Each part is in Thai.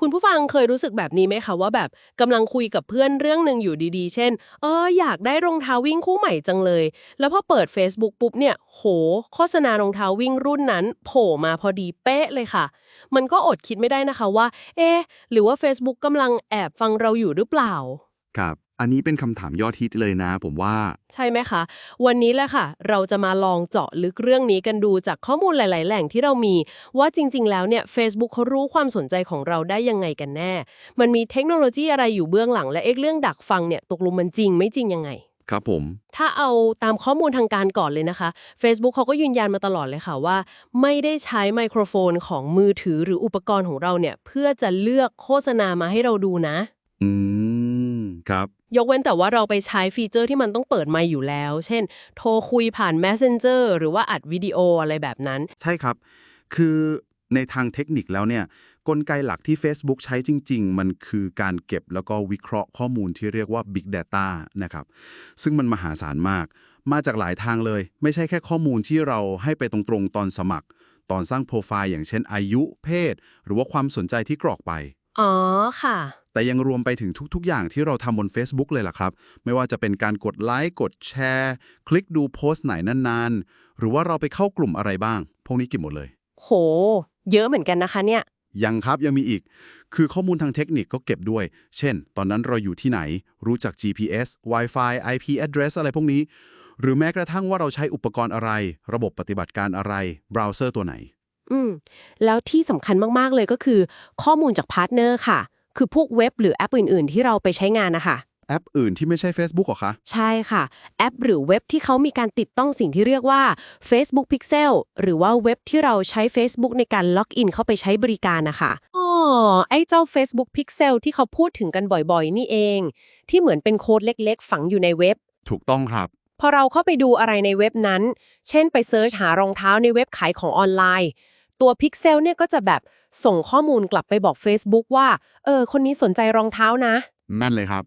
คุณผู้ฟังเคยรู้สึกแบบนี้ไหมคะว่าแบบกำลังคุยกับเพื่อนเรื่องหนึ่งอยู่ดีๆ เช่น เอออยากได้รองเท้าวิ่งคู่ใหม่จังเลย แล้วพอเปิด Facebook ปุ๊บเนี่ย โห โฆษณารองเท้าวิ่งรุ่นนั้น โผล่มาพอดีเป๊ะเลยค่ะ มันก็อดคิดไม่ได้นะคะว่า เอ๊หรือว่า Facebook กำลังแอบฟังเราอยู่หรือเปล่า ครับ อันนี้เป็นคำถามยอดฮิตเลยนะ ผมว่า ใช่ไหมคะ วันนี้แหละค่ะ เราจะมาลองเจาะลึกเรื่องนี้กันดูจากข้อมูลหลาย ๆ แหล่งที่เรามี ว่าจริง ๆ แล้วเนี่ย Facebook เขารู้ความสนใจของเราได้ยังไงกันแน่ มันมีเทคโนโลยีอะไรอยู่เบื้องหลัง และเอ็กเรื่องดักฟังเนี่ยตกลงมันจริงไม่จริงยังไง ครับผม ถ้าเอาตามข้อมูลทางการก่อนเลยนะคะ Facebook เขาก็ยืนยันมาตลอดเลยค่ะว่า ไม่ได้ใช้ไมโครโฟนของมือถือหรืออุปกรณ์ของเราเนี่ย เพื่อจะเลือกโฆษณามาให้เราดูนะ อืม ครับ ยกเว้นแต่ว่าเราไปใช้ฟีเจอร์ที่มันต้องเปิดไมค์อยู่แล้ว เช่น โทรคุยผ่าน Messenger หรือว่าอัดวิดีโออะไรแบบนั้น ใช่ครับ คือในทางเทคนิคแล้วเนี่ยกลไกหลักที่ Facebook ใช้จริง ๆ มันคือการเก็บแล้วก็วิเคราะห์ข้อมูลที่เรียกว่า Big Data นะครับ ซึ่งมันมหาศาลมาก มาจากหลายทางเลย ไม่ใช่แค่ข้อมูลที่เราให้ไปตรงๆ ตอนสมัคร ตอนสร้างโปรไฟล์อย่างเช่นอายุ เพศ หรือว่าความสนใจที่กรอกไป อ๋อค่ะ แต่ยังรวมไปถึงทุก ๆ อย่างที่เราทำบน Facebook เลยล่ะครับ ไม่ว่าจะเป็นการกดไลค์กดแชร์ คลิกดูโพสต์ไหนนานๆ หรือว่าเราไปเข้ากลุ่มอะไรบ้าง พวกนี้เก็บหมดเลย โห เยอะเหมือนกันนะคะเนี่ย ยังครับยังมีอีก คือข้อมูลทางเทคนิคก็เก็บด้วย เช่น ตอนนั้นเราอยู่ที่ไหน รู้จัก GPS Wi-Fi IP address อะไรพวกนี้ หรือแม้กระทั่งว่าเราใช้อุปกรณ์อะไร ระบบปฏิบัติการอะไรเบราว์เซอร์ตัวไหน อืม แล้วที่สำคัญมากๆเลยก็คือ ข้อมูลจากพาร์ทเนอร์ค่ะ คือพวกเว็บหรือแอปอื่น ๆ ที่เราไปใช้งานนะคะ แอปอื่นที่ไม่ใช่ Facebook หรอคะ ใช่ค่ะ แอปหรือเว็บที่เขามีการติดต้องสิ่งที่เรียกว่า Facebook Pixel หรือว่าเว็บที่เราใช้ Facebook ในการล็อกอินเข้าไปใช้บริการนะคะอ๋อไอ้เจ้า Facebook Pixel ที่เขาพูดถึงกันบ่อยๆ นี่เอง ที่เหมือนเป็นโค้ดเล็กๆ ฝังอยู่ในเว็บ ถูกต้องครับ พอเราเข้าไปดูอะไรในเว็บนั้น เช่นไปเซิร์ชหารองเท้าในเว็บขายของออนไลน์ ตัว Pixel เนี่ยก็จะแบบส่งข้อมูลกลับไปบอก Facebook ว่า เออ คนนี้สนใจรองเท้านะ นั่นเลยครับ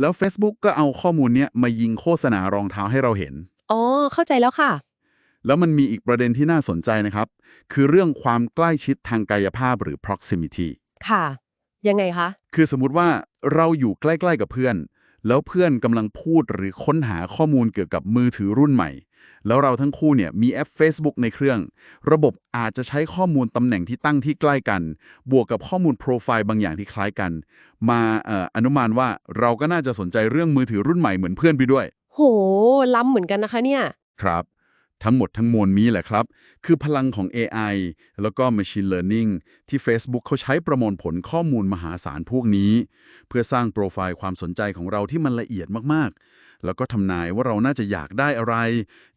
แล้ว Facebook ก็เอาข้อมูลเนี้ยมายิงโฆษณารองเท้าให้เราเห็น อ๋อ เข้าใจแล้วค่ะ แล้วมันมีอีกประเด็นที่น่าสนใจนะครับ คือเรื่องความใกล้ชิดทางกายภาพหรือ proximity ค่ะ ยังไงคะ คือสมมุติว่าเราอยู่ใกล้ ๆ กับเพื่อน แล้วเพื่อนกำลังพูดหรือค้นหาข้อมูลเกี่ยวกับมือถือรุ่นใหม่ แล้วเราทั้งคู่เนี่ยมีแอป Facebook ในเครื่อง ระบบอาจจะใช้ข้อมูลตำแหน่งที่ตั้งที่ใกล้กัน บวกกับข้อมูลโปรไฟล์บางอย่างที่คล้ายกัน มาเอ่ออนุมานว่าเราก็น่าจะสนใจเรื่องมือถือรุ่นใหม่เหมือนเพื่อนไปด้วย โห ล้ำเหมือนกันนะคะเนี่ย ครับ ทั้งหมดทั้งมวลนี้แหละครับ คือพลังของ AI แล้วก็ Machine Learning ที่ Facebook เขาใช้ประมวลผลข้อมูลมหาศาลพวกนี้ เพื่อสร้างโปรไฟล์ความสนใจของเราที่มันละเอียดมากๆ แล้วก็ทำนายว่าเราน่าจะอยากได้อะไร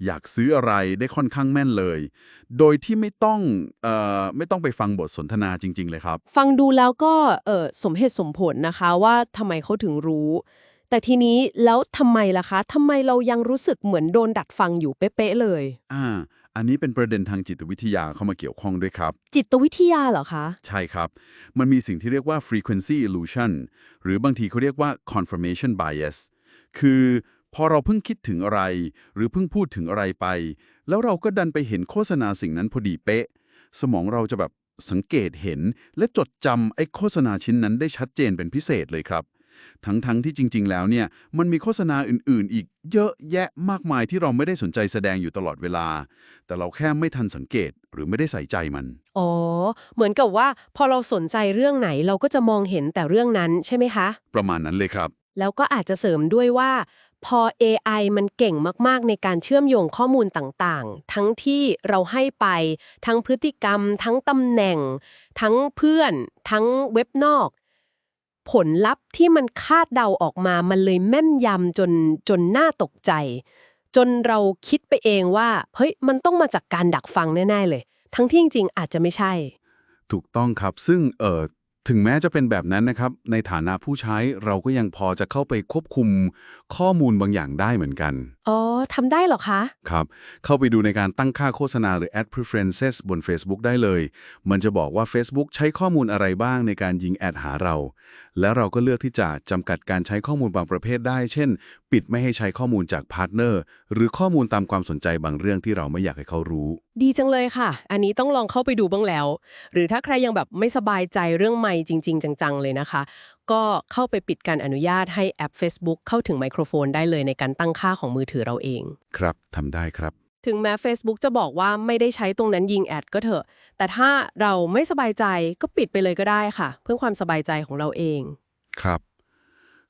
อยากซื้ออะไรได้ค่อนข้างแม่นเลย โดยที่ไม่ต้องเอ่อไม่ต้องไปฟังบทสนทนาจริง ๆ เลยครับ ฟังดูแล้วก็เออสมเหตุสมผลนะคะว่าทำไมเขาถึงรู้ แต่ทีนี้แล้วทำไมล่ะคะทำไมเรายังรู้สึกเหมือนโดนดัดฟังอยู่เป๊ะๆเลย อ่า อันนี้เป็นประเด็นทางจิตวิทยาเข้ามาเกี่ยวข้องด้วยครับ จิตวิทยาเหรอคะ ใช่ครับ มันมีสิ่งที่เรียกว่า frequency illusion หรือบางทีเขาเรียกว่า confirmation bias คือพอเราเพิ่งคิดถึงอะไร หรือเพิ่งพูดถึงอะไรไป แล้วเราก็ดันไปเห็นโฆษณาสิ่งนั้นพอดีเป๊ะ สมองเราจะแบบสังเกตเห็นและจดจำไอ้โฆษณาชิ้นนั้นได้ชัดเจนเป็นพิเศษเลยครับ ทั้งๆทที่จริง ๆ แล้วเนี่ยมันมีโฆษณาอื่น ๆ อีกเยอะแยะมากมายที่เราไม่ได้สนใจแสดงอยู่ตลอดเวลา แต่เราแค่ไม่ทันสังเกตหรือไม่ได้ใส่ใจมัน อ๋อ เหมือนกับว่าพอเราสนใจเรื่องไหนเราก็จะมองเห็นแต่เรื่องนั้นใช่ไหมคะ ประมาณนั้นเลยครับ แล้วก็อาจจะเสริมด้วยว่า พอ AI มันเก่งมากๆ ในการเชื่อมโยงข้อมูลต่างๆ ทั้งที่เราให้ไป ทั้งพฤติกรรม ทั้งตำแหน่ง ทั้งเพื่อน ทั้งเว็บนอก ผลลัพธ์ที่มันคาดเดาออกมามันเลยแม่นยำจนจนน่าตกใจ จนเราคิดไปเองว่า เฮ้ย มันต้องมาจากการดักฟังแน่ ๆ เลย ทั้งที่จริง ๆ อาจจะไม่ใช่ ถูกต้องครับซึ่งเอ่อถึงแม้จะเป็นแบบนั้นนะครับ ในฐานะผู้ใช้เราก็ยังพอจะเข้าไปควบคุมข้อมูลบางอย่างได้เหมือนกัน อ๋อทำได้เหรอคะ ครับ เข้าไปดูในการตั้งค่าโฆษณาหรือ ad preferences บน Facebook ได้เลย มันจะบอกว่า Facebook ใช้ข้อมูลอะไรบ้างในการยิงแอดหาเรา แล้วเราก็เลือกที่จะจำกัดการใช้ข้อมูลบางประเภทได้ เช่น ปิดไม่ให้ใช้ข้อมูลจากพาร์ทเนอร์ หรือข้อมูลตามความสนใจบางเรื่องที่เราไม่อยากให้เขารู้ ดีจังเลยค่ะ อันนี้ต้องลองเข้าไปดูบ้างแล้ว หรือถ้าใครยังแบบไม่สบายใจเรื่องไมค์จริง ๆ จังๆเลยนะคะ ก็เข้าไปปิดการอนุญาตให้แอป Facebook เข้าถึงไมโครโฟนได้เลยในการตั้งค่าของมือถือเราเอง ครับทำได้ครับ ถึงแม้ Facebook จะบอกว่าไม่ได้ใช้ตรงนั้นยิงแอดก็เถอะ แต่ถ้าเราไม่สบายใจก็ปิดไปเลยก็ได้ค่ะ เพื่อความสบายใจของเราเอง ครับ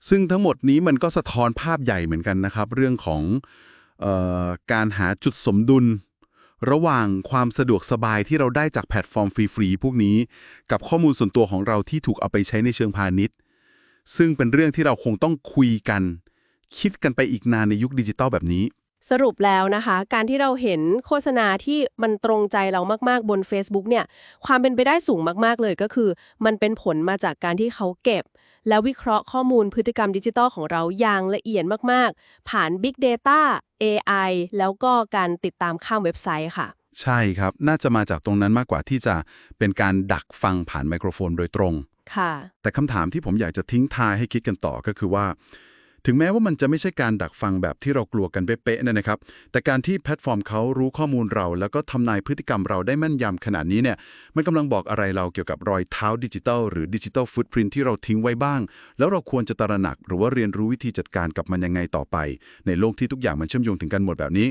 ซึ่งทั้งหมดนี้มันก็สะท้อนภาพใหญ่เหมือนกันนะครับ เรื่องของเออการหาจุดสมดุล ระหว่างความสะดวกสบายที่เราได้จากแพลตฟอร์มฟรีๆพวกนี้ กับข้อมูลส่วนตัวของเราที่ถูกเอาไปใช้ในเชิงพาณิชย์ ซึ่งเป็นเรื่องที่เราคงต้องคุยกัน คิดกันไปอีกนานในยุคดิจิตอลแบบนี้ สรุปแล้วนะคะ การที่เราเห็นโฆษณาที่มันตรงใจเรามากๆบน Facebook เนี่ย ความเป็นไปได้สูงมากๆเลยก็คือ มันเป็นผลมาจากการที่เขาเก็บ และวิเคราะห์ข้อมูลพฤติกรรมดิจิทัลของเราอย่างละเอียดมากๆ ผ่าน Big Data AI แล้วก็การติดตามข้ามเว็บไซต์ค่ะ ใช่ครับ น่าจะมาจากตรงนั้นมากกว่าที่จะเป็นการดักฟังผ่านไมโครโฟนโดยตรง ค่ะ แต่คำถามที่ผมอยากจะทิ้งทายให้คิดกันต่อก็คือว่า ถึงแม้ว่ามันจะไม่ใช่การดักฟังแบบที่เรากลัวกันเป๊ะๆเนนะครับ แต่การที่แพลตฟอร์มเขารู้ข้อมูลเรา แล้วก็ทำนายพฤติกรรมเราได้แม่นยำขนาดนี้เนี่ยมันกำลังบอกอะไรเราเกี่ยวกับรอยเท้าดิจิทัลหรือดิจิทัลฟุตพิ้นที่เราทิ้งไว้บ้าง แล้วเราควรจะตระหนักหรือว่าเรียนรู้วิธีจัดการกับมันยังไงต่อไป ในโลกที่ทุกอย่างมันเชื่อมโยงถึงกันหมดแบบนี้